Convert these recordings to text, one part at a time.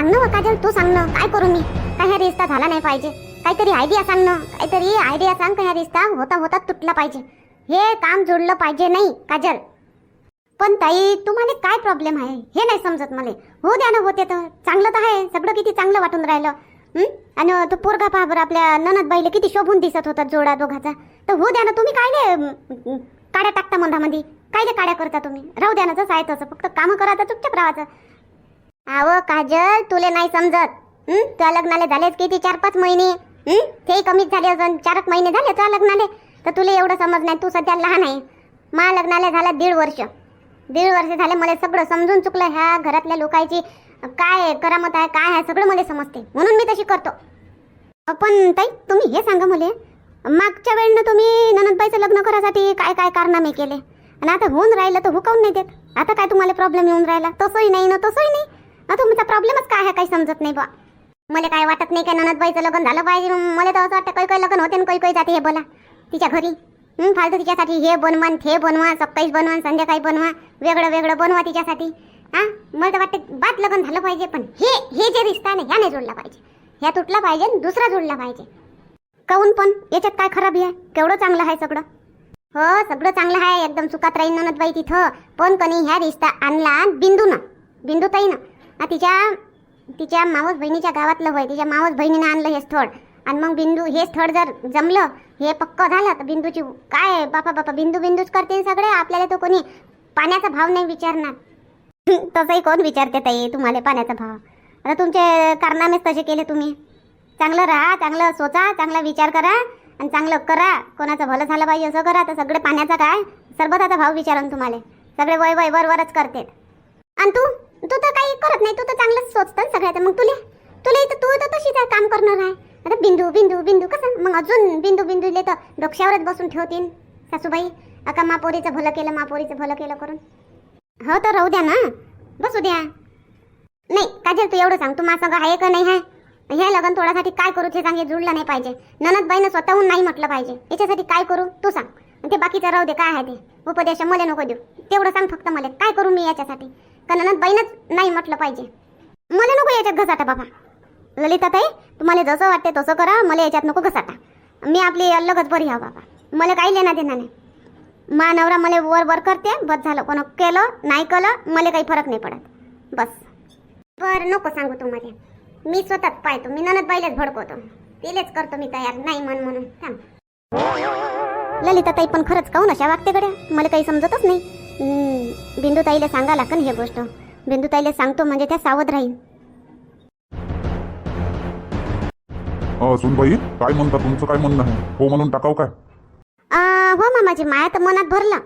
सांग ना काजल तू सांग ना काय करू मी? काय ह्या रिश्ता झाला नाही पाहिजे? काहीतरी आयडिया सांग ना काहीतरी आयडिया सांग का ह्या रिश्ता? होता होता तुटला पाहिजे. हे काम जोडलं पाहिजे नाही काजल. पण ताई तुम्हाला काय प्रॉब्लेम आहे? हे नाही समजत मला. हो द्या ना होते तर. चांगलं तर आहे. सगळं किती चांगलं वाटून राहिलं. आणि तो पोरगा पहा बरं आपल्या ननद बाईला किती शोभून दिसत होता जोडा दोघाचा. तर हो द्या ना तुम्ही काय नाही काड्या टाकता मधामध्ये? काय काड्या करता तुम्ही? राहू द्या ना जसं आहे तसं. फक्त कामं करायचं चुपचाप राहायचं आव काजल तुले नाही समजत. हं? तुझ्या लग्नाला झालेच किती? चार पाच महिने. हं? ते कमीच झाले अजून. चारच महिने झाले तुझ्या लग्नाले. तर तुला एवढं समज नाही. तू सध्या लहान आहे. मा लग्नाला झाला दीड वर्ष. दीड वर्ष झाले मला सगळं समजून चुकलं ह्या घरातल्या लोकांची. काय करामत आहे काय आहे सगळं मला समजते. म्हणून मी तशी करतो. अ, पण ताई तुम्ही हे सांगा मला. मागच्या वेळेनं तुम्ही ननदबाईचं लग्न करायसाठी काय काय कारनामे केले? आणि आता होऊन राहिलं तर हुकावून नाही देत. आता काय तुम्हाला प्रॉब्लेम येऊन राहिला? तसंही नाही ना तसंही नाही. तुमचा प्रॉब्लेमच काय आहे काही समजत नाही बा मला काय वाटत नाही का ननदबाईचं लग्न झालं पाहिजे मला तर असं वाटतं काही काही लग्न होते आणि काही काही जाते हे बोला. तिच्या घरी. फालतू तिच्यासाठी हे बनवा हे ते बनवा सकाळीच बनवा संध्याकाळी बनवा. वेगळं वेगळं बनवा तिच्यासाठी. हा? मला तर वाटतं बात लग्न झालं पाहिजे पण हे हे जे रिश्ता ना ह्या नाही जोडला पाहिजे. ह्या तुटला पाहिजे आणि दुसरा जोडला पाहिजे. काऊन पण? याच्यात काय खराबी आहे? केवढं चांगलं आहे सगळं? हो सगळं चांगलं आहे. एकदम सुखात राहील ननदबाई तिथं. पण कणी ह्या रिश्ता आणला बिंदू ना बिंदू ताई ना तिच्या तिच्या मावस बहिणीच्या गावातलं होय. तिच्या मावस बहिणीनं आणलं हे स्थळ. आणि मग बिंदू हे स्थळ जर जमलं हे पक्क झालं तर बिंदूची काय बापा बापा बिंदू बिंदूच करतील सगळे. आपल्याला तो कोणी पाण्याचा भाव नाही विचारणार. तसंही कोण विचारते ताई? तुम्हाला पाण्याचा भाव. आता तुमचे कारनामेच तसे केले तुम्ही. चांगलं राहा चांगलं सोचा चांगला विचार करा आणि चांगलं करा. कोणाचं भलं झालं पाहिजे असं करा. तर सगळे पाण्याचा काय? सरबताचा भाव विचारन तुम्हाला. सगळे वय वय वरवरच करते आणि तू? तू तर काही करत नाही तू तर चांगलंच सोचतं सगळ्याचं मग तुले तुला इथं तू तर तशीच काम करणार आहे. आता बिंदू बिंदू बिंदू कसं? मग अजून बिंदू बिंदूले तर डोक्यावरच बसून ठेवतील सासूबाई. अका मापोरीचं भलं केलं मापोरीचं भलं केलं करून. हो तर राहू द्या ना. बसू द्या. नाही काजल तू एवढं सांग तू माझं आहे का नाही आहे? हे लग्न थोड्यासाठी काय करू ते सांग हे जुळलं नाही पाहिजे. ननदबाईनं स्वतःहून नाही म्हटलं पाहिजे. याच्यासाठी काय करू? तू सांग. ते बाकीचं राहू दे काय आहे ते? उपदेश मला नको देऊ. तेवढं सांग फक्त मला. काय करू मी याच्यासाठी? का ननदबाईनंच नाही म्हटलं पाहिजे. मला नको याच्यात घसाटा बाबा. ललिता ताई तुम्हाला जसं वाटते तसं करा मला याच्यात नको घसाटा. मी आपली अलगच बरी हा बाबा. मला काही लेना देणार नाही. मा नवरा मला वर वर करते बस झालं. कोण केलं नाही केलं मला काही फरक नाही पडत. बस. बरं नको सांगू तुम्हाला. मी स्वतःच पाहतो. मी ननद पहिलेच भडकवतो. तिलेच करतो मी तयार. नाही म्हण म्हणून. थांब. ललिता ताई पण खरंच काहून अशा वागते गड्या? मला काही समजतच नाही. हम्म, बिंदू ताईला सांगा लागन हे गोष्ट. बिंदू ताईला सांगतो म्हणजे त्या सावध राहील सुनबाई काय म्हणता? तुमचं काय म्हणणं आहे? हो म्हणून टाकाव काय? हो मामाजी माया तर मनात भरलं.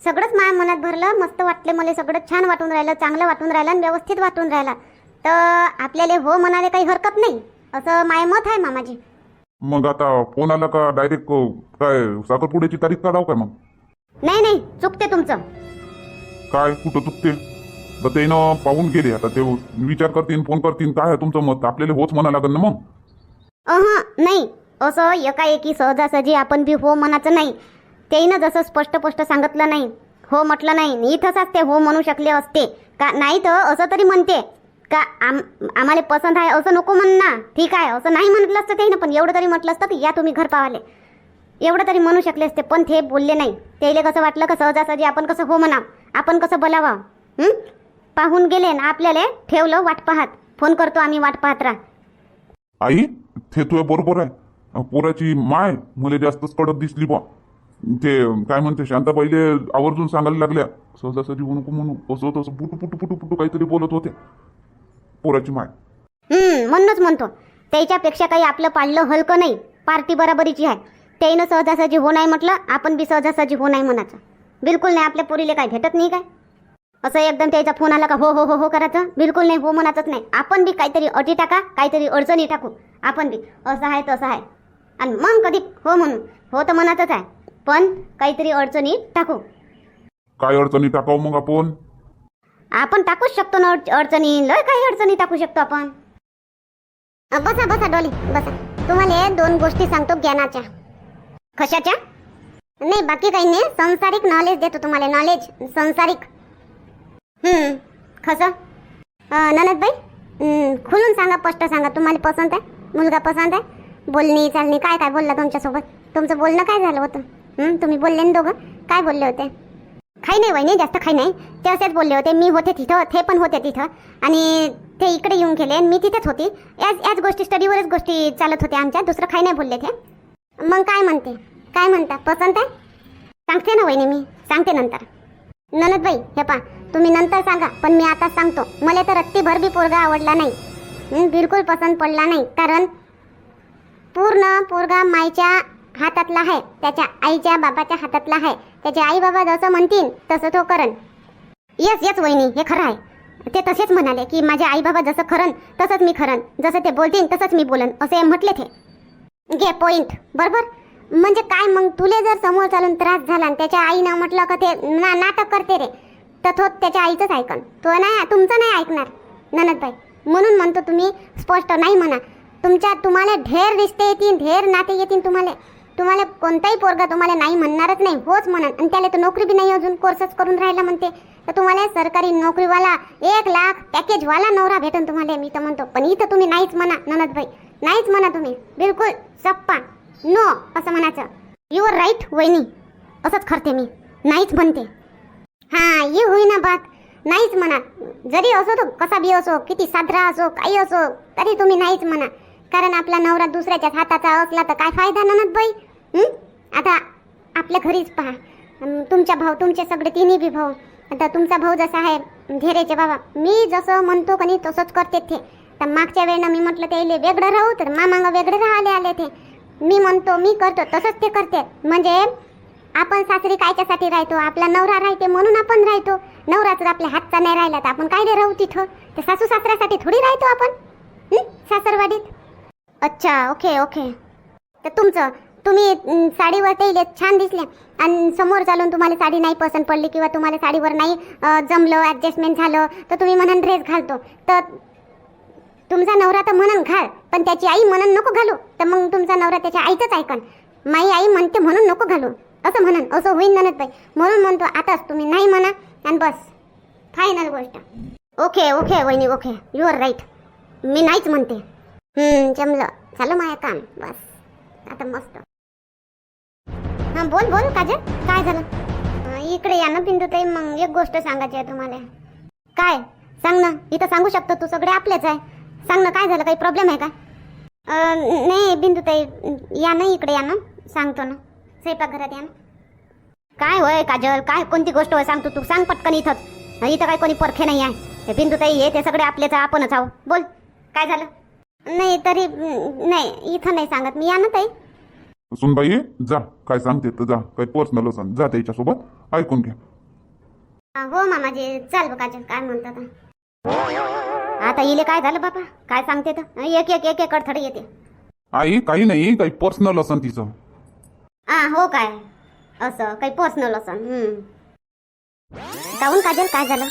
सगळंच माया मनात भरलं. मस्त वाटले मला सगळं. छान वाटून राहिलं चांगलं वाटून राहिलं आणि व्यवस्थित वाटून राहिलं. तर आपल्याला हो म्हणाले काही हरकत नाही. असं माय मत आहे मामाजी. मग आता फोन आला का डायरेक्ट काय साखरपुड्याची तारीख काढाव काय मग? नाही नाही. चुकते तुमचं. काय कुठं चुकते तर ते ना पाहून गेले आता ते विचार करतील फोन करतील. काय आहे तुमचं मत? आपल्याला होच म्हणा लागेल ना मग. नाही. असं एकाएकी सहजासहजी आपण बी हो म्हणायचं नाही. तेईनं जसं स्पष्ट स्पष्ट सांगितलं नाही. हो म्हटलं नाही. इथंच असते हो म्हणू शकले असते. का नाही तर असं तरी म्हणते. का आम आम्हाला पसंत आहे असं नको म्हण ना ठीक आहे असं नाही म्हटलं असतं त्याईनं पण एवढं तरी म्हटलं असतं की या तुम्ही घर पावाले. एवढं तरी म्हणू शकले असते पण ते बोलले नाही. त्याला कसं वाटलं का सहजासहजी आपण कसं हो म्हणा? आपण कसं बोलावं? पाहून गेले ना आपल्याला ठेवलं वाट पाहत फोन करतो आम्ही वाट पाहत राहा. आई ते तुझ्या बरोबर आहे. पोराची माय मुले जास्तच कडक दिसली बा. ते काय म्हणते शांताबाईले आवर्जून सांगायला लागल्या. सहजासहजी म्हणू नको म्हणू असं तसं पुटू पुटू पुटू पुटू काहीतरी बोलत होते. पोराची माय. हम्म म्हणूनच म्हणतो. त्याच्यापेक्षा काही आपलं पाळलं हलकं नाही. पार्टी बराबरीची आहे. त्याईनं सहजासहजी हो नाही म्हटलं आपण बी सहजासहजी हो नाही म्हणायचं. बिलकुल नाही आपल्या पोरीले काय भेटत नाही काय? असं एकदम त्याचा फोन आला का हो हो हो हो करायचं? बिलकुल नाही हो म्हणायचंच नाही. आपण बी काहीतरी अटी टाका काहीतरी अडचणी टाकू. आपण बी. असं आहे तसं आहे. आणि मग कधी? हो म्हणून. हो तर म्हणातच आहे. पण काहीतरी अडचणी टाकू. काय अडचणी टाकाव मग आपण? आपण टाकूच शकतो ना अड- अडचणी. लय काही अडचणी टाकू शकतो आपण. बसा बसा डोली. बसा. तुम्हाला दोन गोष्टी सांगतो ज्ञानाच्या. कशाच्या? नाही बाकी काही नाही. संसारिक नॉलेज देतो तुम्हाला नॉलेज संसारिक. हम्म कसं? अ, ननदबाई खुलून सांगा स्पष्ट सांगा. तुम्हाला पसंत आहे? मुलगा पसंत आहे? बोलणी चालणी काय काय बोलला तुमच्यासोबत? तुमचं बोलणं काय झालं होतं? तुम्ही बोलले ना दोघं? काय बोलले होते? काही नाही वहिनी जास्त काही नाही. ते असेच बोलले होते मी होते तिथं ते पण होते तिथं. आणि ते इकडे येऊन गेले आणि मी तिथेच होती. याच याच गोष्टी स्टडीवरच गोष्टी चालत होत्या आमच्या. दुसरं काही नाही बोलले ते. मग काय म्हणते? काय म्हणता? पसंत आहे? सांगते ना वहिनी मी. सांगते नंतर. ननदबाई हे पा तुम्ही नंतर सांगा पण मी आता सांगतो. मला तर रत्तीभर बी पोरगा आवडला नाही. बिलकुल पसंत पडला नाही. कारण पूर्ण पोरगा माईच्या हातातला आहे. त्याच्या आईच्या बाबाच्या हातातला आहे. त्याचे आई बाबा जसं म्हणतील तसं तो करण. येस येस वहिनी हे खरं आहे. ते तसेच म्हणाले की माझे आई बाबा जसं खरं तसंच मी खरं. जसं ते बोलतील तसंच मी बोलन असे म्हटले ते. घे पॉइंट बरोबर? म्हणजे काय मग तुले जर समोर चालून त्रास झाला आणि त्याच्या आईनं म्हटलं का ते ना नाटक करते रे तर तो त्याच्या आईचंच ऐकन. तो नाही तुमचं नाही ऐकणार ननदबाई. म्हणून म्हणतो तुम्ही स्पष्ट नाही म्हणा. तुमच्या तुम्हाला ढेर रिश्ते येतील ढेर नाते येतील तुम्हाला. तुम्हाला कोणताही पोरगा तुम्हाला नाही म्हणणारच नाही होच म्हणन. आणि त्याला तर नोकरी बी नाही अजून कोर्सच करून राहिला म्हणते. तर तुम्हाला सरकारी नोकरीवाला एक लाख पॅकेजवाला नवरा भेटन तुम्हाला मी तर म्हणतो. पण इथं तुम्ही नाहीच म्हणा ननदबाई. नाहीच म्हणा तुम्ही. बिलकुल सप्पा. नो असं म्हणायचं. युअर राईट वहिनी. असंच करते मी. नाहीच म्हणते. हा ये होईना बात. नाहीच म्हणा. जरी असो तो कसा बी असो किती साधरा असो काही असो तरी तुम्ही नाहीच म्हणा. कारण आपला नवरा दुसऱ्याच्याच हाताचा असला तर काय फायदा ननद बाई? आता आपल्या घरीच पहा. तुमचा तुमच्या भाऊ तुमचे सगळे तिन्ही बी भाऊ. आता तुमचा भाऊ जसा आहे धीरेचे बाबा. मी जसं म्हणतो का नाही तसंच करते ते. तर मागच्या वेळेला मी म्हटलं ते वेगळं राहू तर मामांग वेगळं राहिले आले ते. मी म्हणतो मी करतो तसंच ते करते. म्हणजे आपण सासरी कायच्यासाठी राहतो आपला नवरा राहते म्हणून आपण राहतो. नवरा जर आपल्या हातचा नाही राहिला तर आपण काय नाही राहू तिथं? तर सासू सासऱ्यासाठी थोडी राहतो आपण सासरवाडीत? अच्छा ओके ओके. तर तुमचं तुम्ही साडीवर ते छान दिसले. आणि समोर चालून तुम्हाला साडी नाही पसंत पडली किंवा तुम्हाला साडीवर नाही जमलं ॲडजस्टमेंट झालं तर तुम्ही म्हणून ड्रेस घालतो. तर तुमचा नवरा तर म्हणून घाल पण त्याची आई म्हणून नको घालू. तर मग तुमचा नवरा त्याच्या आईचंच ऐकन. माई आई म्हणते म्हणून नको घालू. असं म्हणन असं होईन ननद बाई. म्हणून म्हणतो आताच तुम्ही नाही म्हणा आणि बस. फायनल गोष्ट. ओके ओके वहिनी ओके युअर आर राईट मी नाहीच म्हणते. जमलं. झालं माझं काम. बस. आता मस्त. हां बोल बोल काजल. काय झालं? इकडे या ना बिंदुताई. मग एक गोष्ट सांगायची आहे तुम्हाला. काय? सांग ना. इथं सांगू शकतो तू. सगळे आपलेच आहे. सांग ना काय झालं? काही प्रॉब्लेम आहे का? अं, नाही बिंदुताई या ना इकडे या ना. सांगतो ना. स्वयंपाकघरात या ना. काय होय काजल? काय कोणती गोष्ट होय सांगतो तू सांग पटकन इथंच. इथं काय कोणी परखे नाही आहे. बिंदुताई हे ते सगळे आपलेच आपणच आहो बोल काय झालं? नाही तरी नाही इथं नाही सांगत. मी या ना ताई? सुनबाई जा. काय सांगते तर जा. काही पर्सनल असं जा त्याच्यासोबत. ऐकून घ्या हो मामाजी. चाल काजल. काय म्हणतात आता इले काय झालं बाबा काय सांगते तर? एक एक एक एक अडथळे येते. आई काही नाही काही पर्सनल असं तिचं. हा हो काय? असं काही पर्सनल असं हम्म. काहून काजल काय झालं?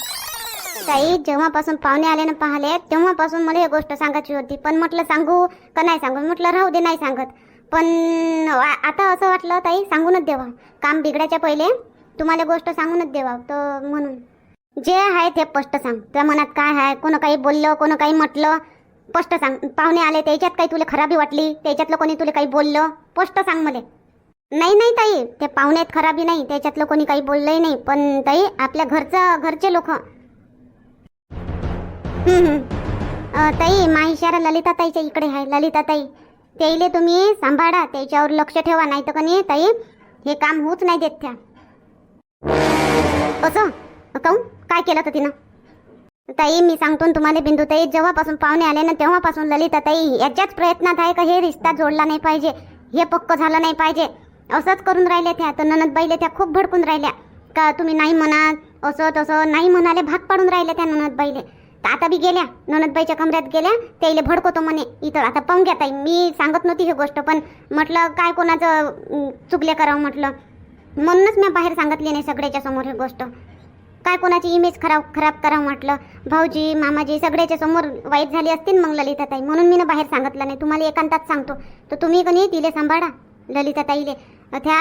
ताई जेव्हापासून पाहुणे आले ना पाहिले तेव्हापासून मला ही गोष्ट सांगायची होती. पण म्हटलं सांगू का नाही सांगू? म्हटलं राहू दे नाही सांगत. पण आता असं वाटलं ताई सांगूनच देवा. काम बिघडायच्या पहिले तुम्हाला गोष्ट सांगूनच देवा तर म्हणून. जे आहे ते स्पष्ट सांग. तुझ्या मनात काय आहे? कोण काही बोललं कोण काही म्हटलं? स्पष्ट सांग. पाहुणे आले त्याच्यात काही तुला खराबी वाटली? त्याच्यातलं कोणी तुला काही बोललं? स्पष्ट सांग मला. नाही नाही ताई. ते पाहुण्यात खराबी नाही. त्याच्यातलं कोणी काही बोललंही नाही. पण ताई आपल्या घरचं घरचे लोक. ताई मा इशारा ललिता ताईच्या इकडे आहे. ललिता ताई त्याईले तुम्ही सांभाळा. त्याच्यावर लक्ष ठेवा. नाही तर कणी ताई हे काम होऊच नाही देत त्या. असं? काऊन? काय केलं तर तिनं? ताई मी सांगतो तुम्हाला बिंदू ताई जेव्हापासून पाहुणे आले ना तेव्हापासून ललिता ताई याच्याच प्रयत्नात आहे का हे रिश्ता जोडला नाही पाहिजे? हे पक्क झालं नाही पाहिजे. असंच करून राहिले त्या तर ननदबाईले त्या खूप भडकून राहिल्या. का तुम्ही नाही म्हणा असं तसं नाही म्हणाले भाग पाडून राहिले त्या ननदबाईले. तर आता बी गेल्या ननदबाईच्या कमऱ्यात गेल्या त्याईले भडकवतो म्हणे. इथं आता पाहून घ्या ताई मी सांगत नव्हती ही गोष्ट पण म्हटलं काय कोणाचं चुकले करावं म्हटलं. म्हणूनच मी बाहेर सांगितली नाही सगळ्याच्या समोर ही गोष्ट. काय कोणाची इमेज खराब खराब करा म्हटलं? भाऊजी मामाजी सगळ्याच्या समोर वाईट झाली असतील मग ललिताताई. म्हणून मी ना बाहेर सांगितलं नाही. तुम्हाला एकांतात सांगतो. तर तुम्ही कणी तिले सांभाळा ललिताताईले? त्या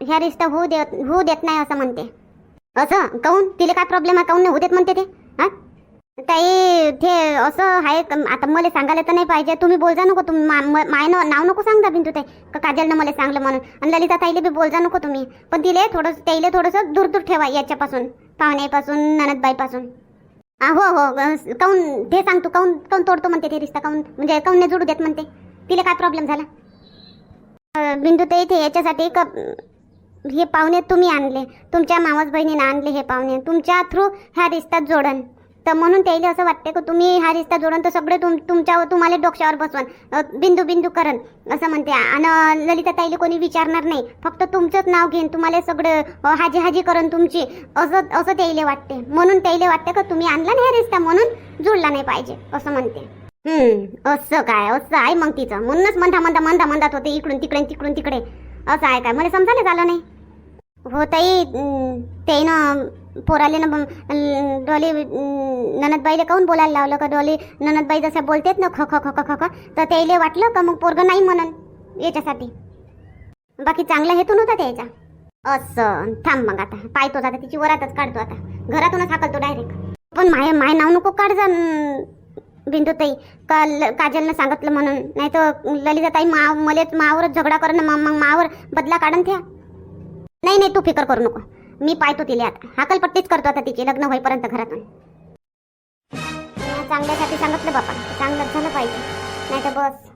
ह्या रिश्ता होऊ देत होऊ देत नाही असं म्हणते. असं? काऊन? तिले काय प्रॉब्लेम आहे? काऊन नाही होऊ देत म्हणते ते? हा? ताई ते असं आहे आता मला सांगायला तर नाही पाहिजे. तुम्ही बोलजा नको तुम्ही. मा- माय न- नाव नको सांगता बिंदू ताई. का काजलनं मला सांगलं म्हणून. आणि ललिता ताईले बी बोलजा नको तुम्ही. पण तिले थोडं ताईले थोडंसं दूर दूर ठेवा याच्यापासून. पाहुण्यापासून ननदबाईपासून. हो हो काऊन ते सांगतो काऊन काऊन तोडतो म्हणते ते रिश्ता काऊन म्हणजे काऊन नाही जोडू देत म्हणते? तिला काय प्रॉब्लेम झाला? बिंदू ताई ते याच्यासाठी का हे पाहुणे तुम्ही आणले. तुमच्या मावस बहिणीने आणले हे पाहुणे. तुमच्या थ्रू ह्या रिश्त्यात जोडन. तर म्हणून त्याला असं वाटते की तुम्ही हा रिश्ता जोडन तर सगळे तुम तुमच्या तुम्हाला डोक्यावर बसवन. बिंदू बिंदू करण असं म्हणते. आणि ललिता ताईला कोणी विचारणार नाही. फक्त तुमचंच नाव घेईन. तुम्हाला सगळं हाजी हाजी करन तुमची. असं असं त्याला वाटते म्हणून त्याला वाटते का तुम्ही आणला नाही हा रिश्ता. म्हणून जुळला नाही पाहिजे असं म्हणते. हम्म असं काय? असं आहे मग तिचं. म्हणूनच मंदा मंदा मंदा मंदात होते इकडून तिकडे तिकडून तिकडे. असं आहे काय? मला समजायला झालं नाही. हो ताई ते ना पोराले ना डॉली डोली ननदबाईला काऊन बोलायला लावलं का डोली? ननदबाई जसं बोलतेत ना ख ख ख ख ख ख तर त्याला वाटलं का मग पोरगं नाही म्हणन याच्यासाठी? बाकी चांगला हेतू नव्हता त्याचा. असं थांब मग आता. पाहतो आता तिची वरातच काढतो आता. घरातूनच हाकलतो डायरेक्ट पण माय माय नाव नको काढ जा बिंदू ताई काल काजलनं सांगितलं म्हणून. नाही तर ललिता ताई मा मलेच मावरच झगडा करणं मग मग मावर बदला काढून त्या. नाही नाही तू फिकर करू नको. मी पाहतो तिला. आता हाकलपट्टीच करतो आता तिची. लग्न होईपर्यंत घरातून. चांगल्यासाठी सांगितलं बापा. चांगलंच झालं पाहिजे. नाही तर बस.